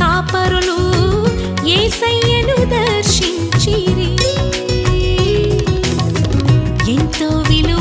కాపరులు ఏసయ్యను దర్శించిరి. ఎంతో విలువ